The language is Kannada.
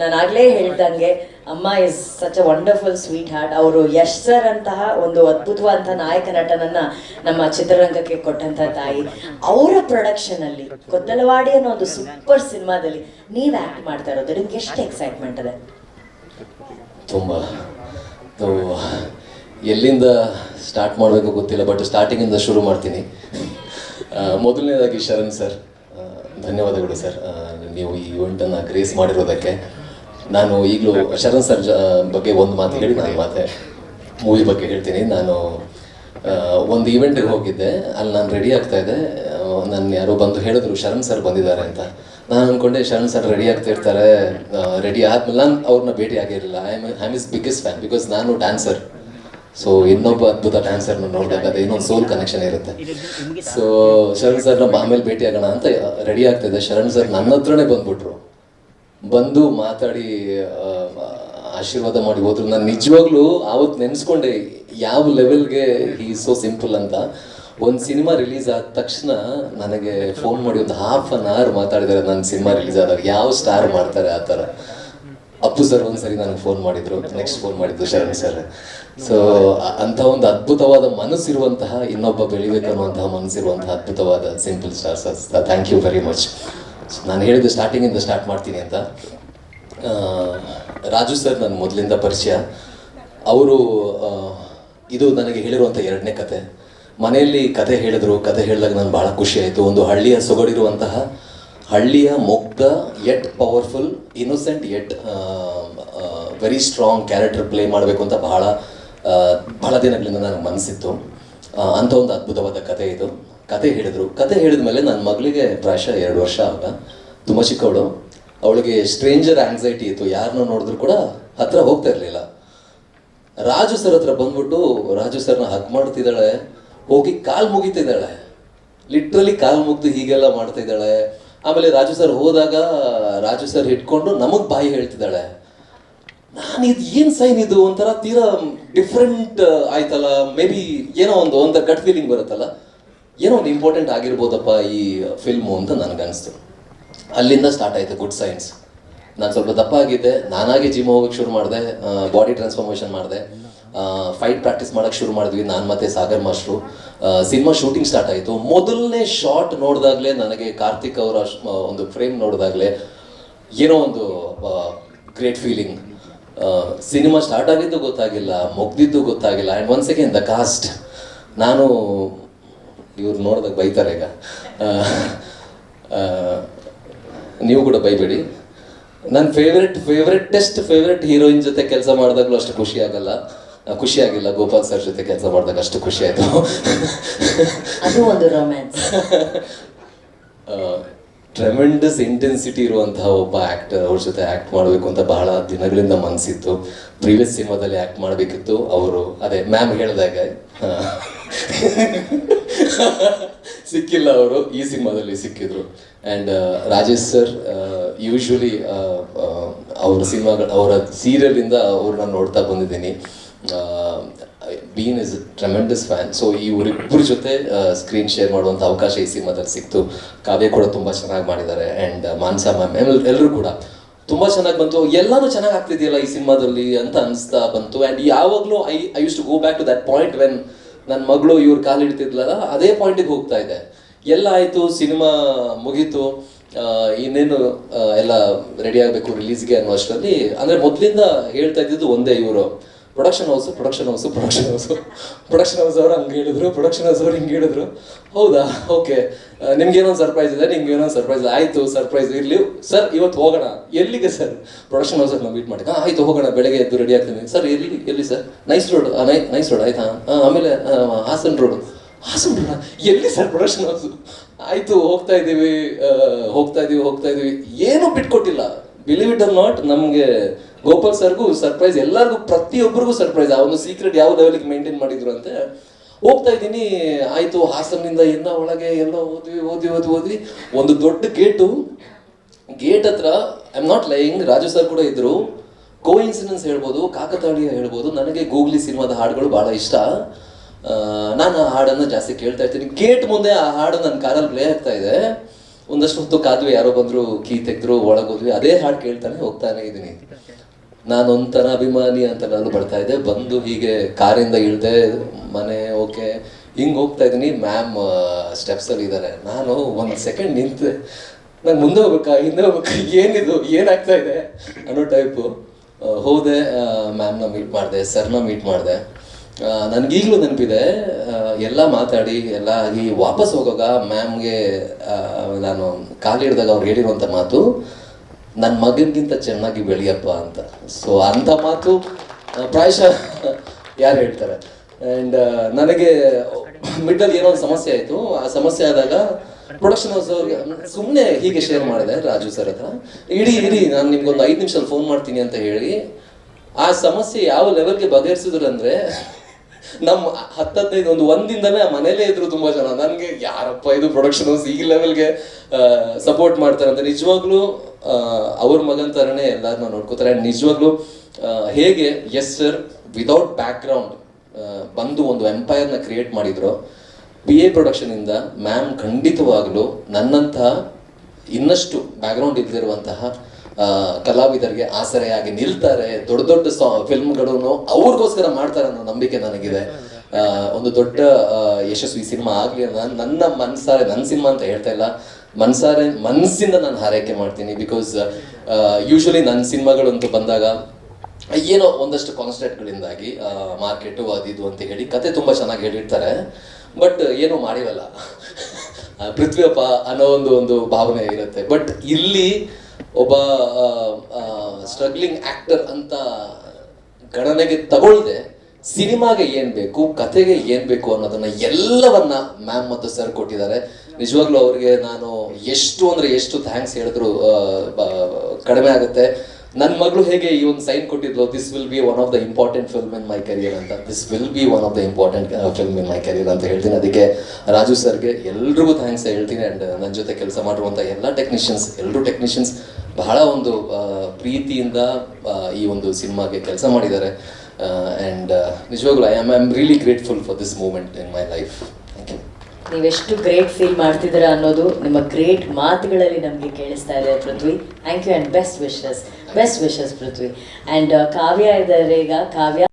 ನಾನು ಆಗಲೇ ಹೇಳ್ದಂಗೆ, ಅಮ್ಮ is such a wonderful sweetheart ಅವರು ಯಶ್ ಸರ್ ಅಂತಹ ಒಂದು ಅದ್ಭುತವಾದಂಥ ನಾಯಕ ನಟನನ್ನ ನಮ್ಮ ಚಿತ್ರರಂಗಕ್ಕೆ ಕೊಟ್ಟಂತ ತಾಯಿ. ಅವರ ಪ್ರೊಡಕ್ಷನಲ್ಲಿ ಕೊತ್ತಲವಾಡಿ ಅನ್ನೋ ಒಂದು ಸೂಪರ್ ಸಿನಿಮಾದಲ್ಲಿ ನೀವು ಆಕ್ಟ್ ಮಾಡ್ತಾ ಇರೋದು, ನಿಮ್ಗೆ ಎಷ್ಟು ಎಕ್ಸೈಟ್ಮೆಂಟ್ ಇದೆ? ತುಂಬ. ಎಲ್ಲಿಂದ ಸ್ಟಾರ್ಟ್ ಮಾಡಬೇಕು ಗೊತ್ತಿಲ್ಲ ಬಟ್ ಸ್ಟಾರ್ಟಿಂಗಿಂದ ಶುರು ಮಾಡ್ತೀನಿ. ಮೊದಲನೇದಾಗಿ ಶರಣ್ ಸರ್. ಧನ್ಯವಾದಗಳು ಸರ್. ನೀವು ಈ ಇವೆಂಟನ್ನು ಗ್ರೇಸ್ ಮಾಡಿರೋದಕ್ಕೆ. ನಾನು ಈಗಲೂ ಶರಣ್ ಸರ್ ಬಗ್ಗೆ ಒಂದು ಮಾತು ಹೇಳಿ, ನಾನು ಮಾತೆ ಮೂವಿ ಬಗ್ಗೆ ಹೇಳ್ತೀನಿ. ನಾನು ಒಂದು ಇವೆಂಟಿಗೆ ಹೋಗಿದ್ದೆ. ಅಲ್ಲಿ ನಾನು ರೆಡಿ ಆಗ್ತಾ ಇದ್ದೆ. ನನ್ನ ಯಾರೋ ಬಂದು ಹೇಳಿದ್ರು, ಶರಣ್ ಸರ್ ಬಂದಿದ್ದಾರೆ ಅಂತ. ನಾನು ಅಂದ್ಕೊಂಡೆ ಶರಣ್ ಸರ್ ರೆಡಿ ಆಗ್ತಾ ಇರ್ತಾರೆ. ರೆಡಿ ಆದ್ಮೇಲೆ ನಾನು ಅವ್ರನ್ನ ಭೇಟಿ ಆಗಿರಲಿಲ್ಲ. I am I is biggest fan because ನಾನು ಡ್ಯಾನ್ಸರ್ ಸೊ ಇನ್ನೊಬ್ಬ ಅದ್ಭುತ ಡ್ಯಾನ್ಸರ್ನ ನೋಡಿದಾಗ ಇನ್ನೊಂದು ಸೋಲ್ ಕನೆಕ್ಷನ್ ಇರುತ್ತೆ. ಸೊ ಶರಣ್ ಸರ್ನ ಆಮೇಲೆ ಭೇಟಿ ಆಗೋಣ ಅಂತ ರೆಡಿ ಆಗ್ತಾ ಇದ್ದೆ ಶರಣ್ ಸರ್ ನನ್ನ ಹತ್ರನೇ ಬಂದ್ಬಿಟ್ರು. ಬಂದು ಮಾತಾಡಿ ಆಶೀರ್ವಾದ ಮಾಡಿ ಹೋದ್ರು. ನಾನು ನಿಜವಾಗ್ಲೂ ಆವತ್ತು ನೆನೆಸ್ಕೊಂಡೆ ಯಾವ ಲೆವೆಲ್ಗೆ ಈ ಸೋ ಸಿಂಪಲ್ ಅಂತ. ಒಂದು ಸಿನಿಮಾ ರಿಲೀಸ್ ಆದ ತಕ್ಷಣ ನನಗೆ ಫೋನ್ ಮಾಡಿ ಒಂದು ಹಾಫ್ ಅನ್ ಅವರ್ ಮಾತಾಡಿದಾರೆ. ನನ್ನ ಸಿನಿಮಾ ರಿಲೀಸ್ ಆದಾಗ ಯಾವ ಸ್ಟಾರ್ ಮಾಡ್ತಾರೆ ಆ ಥರ ಅಪ್ಪು ಸರ್ ಒಂದ್ಸರಿ ನನಗೆ ಫೋನ್ ಮಾಡಿದ್ರು ನೆಕ್ಸ್ಟ್ ಫೋನ್ ಮಾಡಿದ್ರು ಶರಣ್ ಸರ್. ಸೊ ಅಂತ ಒಂದು ಅದ್ಭುತವಾದ ಮನಸ್ಸಿರುವಂತಹ ಇನ್ನೊಬ್ಬ ಬೆಳಿಬೇಕನ್ನುವಂತಹ ಮನಸ್ಸಿರುವಂತಹ ಅದ್ಭುತವಾದ simple star sir thank you very much ನಾನು ಹೇಳಿದ್ದು ಸ್ಟಾರ್ಟಿಂಗಿಂದ ಸ್ಟಾರ್ಟ್ ಮಾಡ್ತೀನಿ ಅಂತ. ರಾಜು ಸರ್ ನನ್ನ ಮೊದಲಿಂದ ಪರಿಚಯ. ಅವರು ಇದು ನನಗೆ ಹೇಳಿರುವಂಥ ಎರಡನೇ ಕತೆ. ಮನೆಯಲ್ಲಿ ಕತೆ ಹೇಳಿದ್ರು, ಕತೆ ಹೇಳಿದಾಗ ನಾನು ಭಾಳ ಖುಷಿ ಆಯಿತು. ಒಂದು ಹಳ್ಳಿಯ ಸೊಗಡಿರುವಂತಹ ಹಳ್ಳಿಯ ಮುಗ್ಧ at powerful innocent at very strong character play ಮಾಡಬೇಕು ಅಂತ ಬಹಳ ಬಹಳ ದಿನಗಳಿಂದ ನನಗೆ ಮನಸ್ಸಿತ್ತು ಅಂಥ ಒಂದು ಅದ್ಭುತವಾದ ಕತೆ ಇದು. ಕತೆ ಹೇಳಿದ್ರು. ಕತೆ ಹೇಳಿದ ಮೇಲೆ ನನ್ನ ಮಗಳಿಗೆ ಪ್ರಾಯಶಃ ಎರಡು ವರ್ಷ ಆಗ. ತುಂಬ ಚಿಕ್ಕವಳು. ಅವಳಿಗೆ ಸ್ಟ್ರೇಂಜರ್ ಆಂಗ್ಸೈಟಿ ಇತ್ತು. ಯಾರನ್ನ ನೋಡಿದ್ರು ಕೂಡ ಹತ್ರ ಹೋಗ್ತಾ ಇರಲಿಲ್ಲ. ರಾಜು ಸರ್ ಹತ್ರ ಬಂದ್ಬಿಟ್ಟು ರಾಜು ಸರ್ನ ಹಗ್ ಮಾಡ್ತಿದ್ದಾಳೆ. ಹೋಗಿ ಕಾಲು ಮುಗಿತಿದ್ದಾಳೆ. ಲಿಟ್ರಲಿ ಕಾಲು ಮುಗಿದು ಹೀಗೆಲ್ಲ ಮಾಡ್ತಾ ಇದ್ದಾಳೆ ಆಮೇಲೆ ರಾಜು ಸರ್ ಹೋದಾಗ ರಾಜು ಸರ್ ಹಿಡ್ಕೊಂಡು ನಮಗ್ ಬಾಯಿ ಹೇಳ್ತಿದ್ದಾಳೆ. ನಾನು ಇದು ಏನ್ ಸೈನ್ ಇದು ಒಂಥರ ತೀರಾ ಡಿಫ್ರೆಂಟ್ ಆಯ್ತಲ್ಲ ಮೇ ಬಿ ಏನೋ ಒಂದು ಒಂಥರ ಗಟ್ ಫೀಲಿಂಗ್ ಬರುತ್ತಲ್ಲ. ಏನೋ ಒಂದು ಇಂಪಾರ್ಟೆಂಟ್ ಆಗಿರ್ಬೋದಪ್ಪ ಈ ಫಿಲ್ಮು ಅಂತ ನನಗನ್ನಿಸ್ತು ಅಲ್ಲಿಂದ ಸ್ಟಾರ್ಟ್ ಆಯಿತು ಗುಡ್ ಸೈನ್ಸ್ ನಾನು ಸ್ವಲ್ಪ ದಪ್ಪ ಆಗಿದ್ದೆ ನಾನಾಗೆ ಜಿಮ್ ಹೋಗೋಕ್ಕೆ ಶುರು ಮಾಡಿದೆ ಬಾಡಿ ಟ್ರಾನ್ಸ್ಫಾರ್ಮೇಷನ್ ಮಾಡಿದೆ. ಫೈಟ್ ಪ್ರಾಕ್ಟೀಸ್ ಮಾಡೋಕ್ಕೆ ಶುರು ಮಾಡಿದ್ವಿ, ನಾನು ಮತ್ತೆ Sagar master cinema shooting start ಆಯಿತು. ಮೊದಲನೇ ಶಾರ್ಟ್ ನೋಡಿದಾಗಲೇ ನನಗೆ ಕಾರ್ತಿಕ್ ಅವರ ಒಂದು ಫ್ರೇಮ್ ನೋಡಿದಾಗಲೇ ಏನೋ ಒಂದು ಗ್ರೇಟ್ ಫೀಲಿಂಗ್ ಸಿನಿಮಾ ಸ್ಟಾರ್ಟ್ ಆಗಿದ್ದು ಗೊತ್ತಾಗಿಲ್ಲ, ಮುಗ್ದಿದ್ದು ಗೊತ್ತಾಗಿಲ್ಲ. And once again the cast ನಾನು ಇವ್ರು ನೋಡಿದಾಗ ಬೈತಾರೆ ಈಗ. ನೀವು ಕೂಡ ಬೈಬೇಡಿ. ನನ್ನ favourite favourite test favourite heroine ಜೊತೆ ಕೆಲಸ ಮಾಡಿದಾಗಲೂ ಅಷ್ಟು ಖುಷಿ ಆಗಲ್ಲ. ಆ, ಖುಷಿ ಆಗಿಲ್ಲ ಗೋಪಾಲ್ ಸರ್ ಜೊತೆ ಕೆಲಸ ಮಾಡಿದಾಗ ಅಷ್ಟು ಖುಷಿ ಆಯಿತು. ಅದು ಒಂದು ರೊಮ್ಯಾನ್ಸ್ ಟ್ರೆಮೆಂಡಸ್ ಇಂಟೆನ್ಸಿಟಿ ಇರುವಂತಹ ಒಬ್ಬ ಆಕ್ಟರ್ ಅವ್ರ ಜೊತೆ ಆಕ್ಟ್ ಮಾಡಬೇಕು ಅಂತ ಬಹಳ ದಿನಗಳಿಂದ ಮನಸ್ಸಿತ್ತು ಪ್ರೀವಿಯಸ್ ಸಿನಿಮಾದಲ್ಲಿ ಆಕ್ಟ್ ಮಾಡಬೇಕಿತ್ತು ಅವರು ಅದೇ ಮ್ಯಾಮ್ ಹೇಳಿದಾಗ ಸಿಕ್ಕಿಲ್ಲ ಅವರು ಈ ಸಿನಿಮಾದಲ್ಲಿ ಸಿಕ್ಕಿದ್ರು. ಆ್ಯಂಡ್ ರಾಜೇಶ್ ಸರ್ ಯೂಶ್ವಲಿ ಅವ್ರ ಸಿನಿಮಾಗಳ ಅವರ ಸೀರಿಯಲಿಂದ ಅವ್ರನ್ನ ನೋಡ್ತಾ ಬಂದಿದ್ದೀನಿ. Been is tremendous fan so ಇವರಿಬ್ಬರ ಜೊತೆ ಸ್ಕ್ರೀನ್ ಶೇರ್ ಮಾಡುವಂಥ ಅವಕಾಶ ಈ ಸಿನಿಮಾದಲ್ಲಿ ಸಿಕ್ತು. ಕಾವ್ಯ ಕೂಡ ತುಂಬ ಚೆನ್ನಾಗಿ ಮಾಡಿದ್ದಾರೆ. ಆ್ಯಂಡ್ ಮಾನ್ಸಾ ಮ್ಯಾಮ್ ಎಲ್ಲರೂ ಕೂಡ. ತುಂಬ ಚೆನ್ನಾಗಿ ಬಂತು. ಎಲ್ಲಾನು ಚೆನ್ನಾಗಿ ಆಗ್ತಿದೆಯಲ್ಲ ಈ ಸಿನಿಮಾದಲ್ಲಿ ಅಂತ ಅನಿಸ್ತಾ ಬಂತು. ಆ್ಯಂಡ್ ಯಾವಾಗಲೂ I I used to go back to that point when ನನ್ನ ಮಗಳು ಇವ್ರ ಕಾಲು ಇಡ್ತಿದ್ಲಲ್ಲ ಅದೇ ಪಾಯಿಂಟಿಗೆ ಹೋಗ್ತಾ ಇದೆ. ಎಲ್ಲ ಆಯಿತು, ಸಿನಿಮಾ ಮುಗೀತು. ಇನ್ನೇನು ಎಲ್ಲ ರೆಡಿ ಆಗಬೇಕು ರಿಲೀಸ್ಗೆ ಅನ್ನೋ ಅಷ್ಟರಲ್ಲಿ ಅಂದರೆ ಮೊದಲಿಂದ ಹೇಳ್ತಾ ಇದ್ದಿದ್ದು ಒಂದೇ ಇವರು. Production house production house production house production house ಅವರು ಹಂಗೆ ಹೇಳಿದ್ರು ಪ್ರೊಡಕ್ಷನ್ ಹೌಸ್ ಅವ್ರು ಹಿಂಗೆ ಹೇಳಿದ್ರು. ಹೌದಾ? ಓಕೆ ನಿಮ್ಗೆ ಏನೋ ಸರ್ಪ್ರೈಸ್ ಇದೆ? ನಿಮ್ಗೆ ಏನೋ ಸರ್ಪ್ರೈಸ್ ಆಯಿತು ಸರ್ಪ್ರೈಸ್ ಇರಲಿ. ಸರ್ ಇವತ್ತು ಹೋಗೋಣ. ಎಲ್ಲಿಗೆ ಸರ್ ಪ್ರೊಡಕ್ಷನ್ ಹೌಸ್ ನಾವು ಮೀಟ್ ಮಾಡಿ ಆಯಿತು, ಹೋಗೋಣ. ಬೆಳಗ್ಗೆ ಎದ್ದು ರೆಡಿ ಆಗ್ತೀನಿ. ಸರ್ ಎಲ್ಲಿ ಎಲ್ಲಿ sir nice road nice road ಆಯ್ತಾ? ಆಮೇಲೆ ಹಾಸನ್ ರೋಡು ಹಾಸನ್ ರೋಡ ಎಲ್ಲಿ ಸರ್ ಪ್ರೊಡಕ್ಷನ್ ಹೌಸ್ ಆಯಿತು, ಹೋಗ್ತಾ ಇದ್ದೀವಿ. ಹೋಗ್ತಾ ಇದ್ದೀವಿ ಹೋಗ್ತಾ ಇದ್ದೀವಿ. ಏನೂ ಬಿಟ್ಕೊಟ್ಟಿಲ್ಲ. ಬಿಲೀವ್ ಇಟ್ ಆರ್ ನಾಟ್ ನಮಗೆ ಗೋಪಾಲ್ ಸರ್ಗೂ ಸರ್ಪ್ರೈಸ್ ಎಲ್ಲರಿಗೂ, ಪ್ರತಿಯೊಬ್ಬರಿಗೂ ಸರ್ಪ್ರೈಸ್ ಆ ಒಂದು ಸೀಕ್ರೆಟ್ ಯಾವ ಲೆವೆಲ್ಗೆ ಮೇಂಟೈನ್ ಮಾಡಿದ್ರು ಅಂತ ಹೋಗ್ತಾ ಇದ್ದೀನಿ. ಆಯಿತು ಹಾಸನಿಂದ ಎಲ್ಲ ಒಳಗೆ ಎಲ್ಲ ಓದ್ವಿ ಓದ್ವಿ ಓದ್ವಿ ಓದ್ವಿ. ಒಂದು ದೊಡ್ಡ ಗೇಟು. ಗೇಟ್ ಹತ್ರ I am not lying Raju sir ಕೂಡ ಇದ್ರು. ಕೋ ಇನ್ಸಿಡೆನ್ಸ್ ಹೇಳ್ಬೋದು, ಕಾಕತಾಳೀಯ ಹೇಳ್ಬೋದು. ನನಗೆ ಗೂಗ್ಲಿ ಸಿನಿಮಾದ ಹಾಡುಗಳು ಭಾಳ ಇಷ್ಟ. ನಾನು ಆ ಹಾಡನ್ನು ಜಾಸ್ತಿ ಕೇಳ್ತಾ ಇರ್ತೀನಿ. ಗೇಟ್ ಮುಂದೆ ಆ ಹಾಡು ನನ್ನ ಕಾರಲ್ಲಿ ಪ್ಲೇ ಆಗ್ತಾ ಇದೆ. ಒಂದಷ್ಟು ಹೊತ್ತು ಕಾದ್ವಿ, ಯಾರೋ ಬಂದ್ರು, ಕೀ ತೆಗೆದ್ರು ಒಳಗೋದ್ವಿ ಅದೇ ಹಾಡು ಕೇಳ್ತಾನೆ ಹೋಗ್ತಾನೆ ಇದೀನಿ. ನಾನು ಒಂಥರ ಅಭಿಮಾನಿ ಅಂತ ನಾನು ಬರ್ತಾ ಇದ್ದೆ. ಬಂದು ಹೀಗೆ ಕಾರಿಂದ ಇಳ್ದೆ, ಮನೆ, ಓಕೆ, ಹಿಂಗೆ ಹೋಗ್ತಾ ಇದ್ದೀನಿ ಮ್ಯಾಮ್ ಸ್ಟೆಪ್ಸ್ ಅಲ್ಲಿ ಇದ್ದಾರೆ ನಾನು ಒಂದು ಸೆಕೆಂಡ್ ನಿಂತೆ ನಂಗೆ ಮುಂದೆ ಹೋಗ್ಬೇಕಾ, ಹಿಂದೆ ಹೋಗ್ಬೇಕಾ, ಏನಿದು, ಏನಾಗ್ತಾ ಇದೆ ಅನ್ನೋ ಟೈಪು ಹೋದೆ ಮ್ಯಾಮ್ನ ಮೀಟ್ ಮಾಡಿದೆ, ಸರ್ನ ಮೀಟ್ ಮಾಡಿದೆ. ನನಗೀಗಲೂ ನೆನಪಿದೆ ಎಲ್ಲ ಮಾತಾಡಿ, ಎಲ್ಲ ಆಗಿ ವಾಪಸ್ ಹೋಗುವಾಗ ಮ್ಯಾಮ್ಗೆ ನಾನು ಕಾಲಿಡಿದಾಗ ಅವ್ರು ಹೇಳಿರುವಂಥ ಮಾತು ನನ್ನ ಮಗನಿಗಿಂತ ಚೆನ್ನಾಗಿ ಬೆಳೆಯಪ್ಪ ಅಂತ. ಸೊ ಅಂಥ ಮಾತು ಪ್ರಾಯಶಃ ಯಾರು ಹೇಳ್ತಾರೆ? ಆ್ಯಂಡ್ ನನಗೆ ಮಿಡ್ಡಲ್ಲಿ ಏನೋ ಒಂದು ಸಮಸ್ಯೆ ಆಯಿತು. ಆ ಸಮಸ್ಯೆ ಆದಾಗ ಪ್ರೊಡಕ್ಷನ್ ಹೌಸ್ ಅವ್ರಿಗೆ ಸುಮ್ಮನೆ ಹೀಗೆ ಶೇರ್ ಮಾಡಿದೆ ರಾಜು ಸರ್ ಹತ್ರ. ಇಡೀ ಇಡೀ ನಾನು ನಿಮ್ಗೊಂದು ಐದು ನಿಮಿಷದಲ್ಲಿ ಫೋನ್ ಮಾಡ್ತೀನಿ ಅಂತ ಹೇಳಿ, ಆ ಸಮಸ್ಯೆ ಯಾವ ಲೆವೆಲ್ಗೆ ಬಗೆಹರಿಸಿದ್ರು ಅಂದ್ರೆ ನಮ್ಮ ಹತ್ತದೈದು ಒಂದು ಒಂದಿಂದನೇ ಮನೇಲೇ ಇದ್ರು ತುಂಬಾ ಜನ. ನನಗೆ ಯಾರಪ್ಪ ಇದು ಪ್ರೊಡಕ್ಷನ್ ಹೌಸ್ ಈ ಲೆವೆಲ್ಗೆ ಸಪೋರ್ಟ್ ಮಾಡ್ತಾರೆ ಅಂತ. ನಿಜವಾಗ್ಲೂ ಅವ್ರ ಮಗನ್ ಥರನೇ ಎಲ್ಲರನ್ನ ನೋಡ್ಕೋತಾರೆ. ನಿಜವಾಗ್ಲೂ ಹೇಗೆ yes sir without background ಬಂದು ಒಂದು ಎಂಪೈರ್ನ ಕ್ರಿಯೇಟ್ ಮಾಡಿದ್ರು. ಬಿ ಎ ಪ್ರೊಡಕ್ಷನಿಂದ ಮ್ಯಾಮ್ ಖಂಡಿತವಾಗ್ಲೂ ನನ್ನಂತಹ ಇನ್ನಷ್ಟು ಬ್ಯಾಕ್ಗ್ರೌಂಡ್ ಇದ್ದಿರುವಂತಹ ಆ, ಕಲಾವಿದರಿಗೆ ಆಸರೆಯಾಗಿ ನಿಲ್ತಾರೆ. ದೊಡ್ಡ ದೊಡ್ಡ ಫಿಲ್ಮ್ಗಳನ್ನು ಅವ್ರಿಗೋಸ್ಕರ ಮಾಡ್ತಾರೆ ಅನ್ನೋ ನಂಬಿಕೆ ನನಗಿದೆ. ಒಂದು ದೊಡ್ಡ ಯಶಸ್ವಿ ಸಿನಿಮಾ ಆಗಲಿ ನಾನು, ನನ್ನ ಮನ್ಸಾರೆ ನನ್ನ ಸಿನಿಮಾ ಅಂತ ಹೇಳ್ತಾ ಇಲ್ಲ. ಮನ್ಸಾರೆ ಮನಸ್ಸಿಂದ ನಾನು ಹಾರೈಕೆ ಮಾಡ್ತೀನಿ ಬಿಕಾಸ್ ಯೂಶಲಿ ನನ್ನ ಅಂತ ಬಂದಾಗ ಏನೋ ಒಂದಷ್ಟು ಕಾನ್ಸ್ಟೆಂಟ್ಗಳಿಂದಾಗಿ ಮಾರ್ಕೆಟು ಅದು ಇದು ಅಂತ ಹೇಳಿ ಕತೆ ತುಂಬ ಚೆನ್ನಾಗಿ ಹೇಳಿರ್ತಾರೆ. ಬಟ್ ಏನೂ ಮಾಡಿರಲ್ಲ. ಪೃಥ್ವಿಯಪ್ಪ ಅನ್ನೋ ಒಂದು ಒಂದು ಭಾವನೆ ಇರುತ್ತೆ. ಬಟ್ ಇಲ್ಲಿ ಒಬ್ಬ ಸ್ಟ್ರಗ್ಲಿಂಗ್ ಆಕ್ಟರ್ ಅಂತ ಗಣನೆಗೆ ತಗೊಳ್ಳದೆ ಸಿನಿಮಾಗೆ ಏನ್ ಬೇಕು ಕತೆಗೆ ಏನ್ ಬೇಕು ಅನ್ನೋದನ್ನ ಎಲ್ಲವನ್ನ ಮ್ಯಾಮ್ ಮತ್ತು ಸರ್ ಕೊಟ್ಟಿದ್ದಾರೆ. ನಿಜವಾಗ್ಲೂ ಅವ್ರಿಗೆ ನಾನು ಎಷ್ಟು ಅಂದ್ರೆ ಎಷ್ಟು ಥ್ಯಾಂಕ್ಸ್ ಹೇಳಿದ್ರು ಕಡಿಮೆ ಆಗುತ್ತೆ. ನನ್ನ ಮಗಳು ಹೇಗೆ ಈ ಒಂದು sign ಕೊಟ್ಟಿದ್ಲು this will be one of the important film in my career ಅಂತ. This will be one of the important film in my career ಅಂತ ಹೇಳ್ತೀನಿ. ಅದಕ್ಕೆ ರಾಜು ಸರ್ಗೆ ಎಲ್ರಿಗೂ ಥ್ಯಾಂಕ್ಸ್ ಹೇಳ್ತೀನಿ. ಆ್ಯಂಡ್ ನನ್ನ ಜೊತೆ ಕೆಲಸ ಮಾಡಿರುವಂಥ ಎಲ್ಲ ಟೆಕ್ನಿಷಿಯನ್ಸ್ ಎಲ್ಲರೂ ಟೆಕ್ನಿಷಿಯನ್ಸ್ ಬಹಳ ಒಂದು ಪ್ರೀತಿಯಿಂದ ಈ ಒಂದು ಸಿನಿಮಾಗೆ ಕೆಲಸ ಮಾಡಿದ್ದಾರೆ. ಆ್ಯಂಡ್ ನಿಜವಾಗ್ಲೂ I am I am really grateful for this moment in my life thank you ನೀವೆಷ್ಟು ಗ್ರೇಟ್ ಫೀಲ್ ಮಾಡ್ತಿದ್ದೀರಾ ಅನ್ನೋದು ನಿಮ್ಮ ಗ್ರೇಟ್ ಮಾತುಗಳಲ್ಲಿ ನಮಗೆ ಕೇಳಿಸ್ತಾ ಇದೆ, Prithvi. Thank you and best wishes best wishes Prithvi and Kavya ಇದ್ದಾರೆ ಈಗ ಕಾವ್ಯ